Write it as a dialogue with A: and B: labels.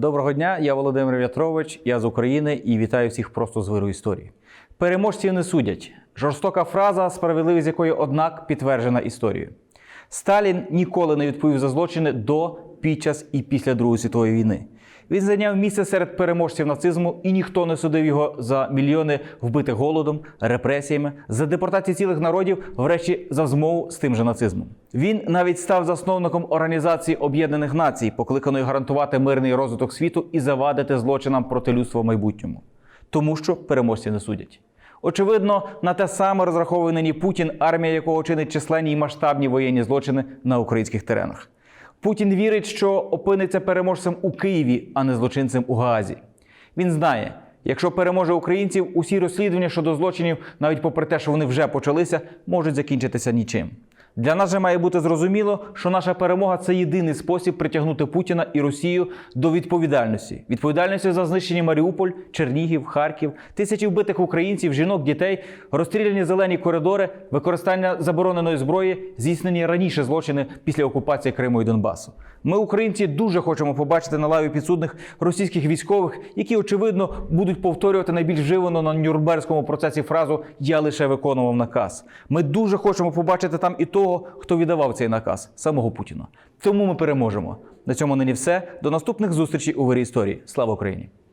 A: Доброго дня, я Володимир В'ятрович, я з України і вітаю всіх просто з виру історії. Переможців не судять. Жорстока фраза, справедливість якої, однак, підтверджена історією. Сталін ніколи не відповів за злочини до, під час і після Другої світової війни. Він зайняв місце серед переможців нацизму, і ніхто не судив його за мільйони вбитих голодом, репресіями, за депортацію цілих народів, врешті за змову з тим же нацизмом. Він навіть став засновником Організації Об'єднаних Націй, покликаної гарантувати мирний розвиток світу і завадити злочинам проти людства в майбутньому, тому що переможці не судять. Очевидно, на те саме розраховує нині Путін, армія якого чинить численні і масштабні воєнні злочини на українських теренах. Путін вірить, що опиниться переможцем у Києві, а не злочинцем у Гаазі. Він знає, якщо переможе українців, усі розслідування щодо злочинів, навіть попри те, що вони вже почалися, можуть закінчитися нічим. Для нас же має бути зрозуміло, що наша перемога це єдиний спосіб притягнути Путіна і Росію до відповідальності. Відповідальності за знищення Маріуполь, Чернігів, Харків, тисячі вбитих українців, жінок, дітей, розстріляні зелені коридори, використання забороненої зброї, здійснені раніше злочини після окупації Криму і Донбасу. Ми, українці, дуже хочемо побачити на лаві підсудних російських військових, які очевидно будуть повторювати найбільш вживану на Нюрнберзькому процесі фразу Я лише виконував наказ. Ми дуже хочемо побачити там і того, хто віддавав цей наказ самого Путіна. Тому ми переможемо. На цьому нині все. До наступних зустрічей у вирі історії. Слава Україні!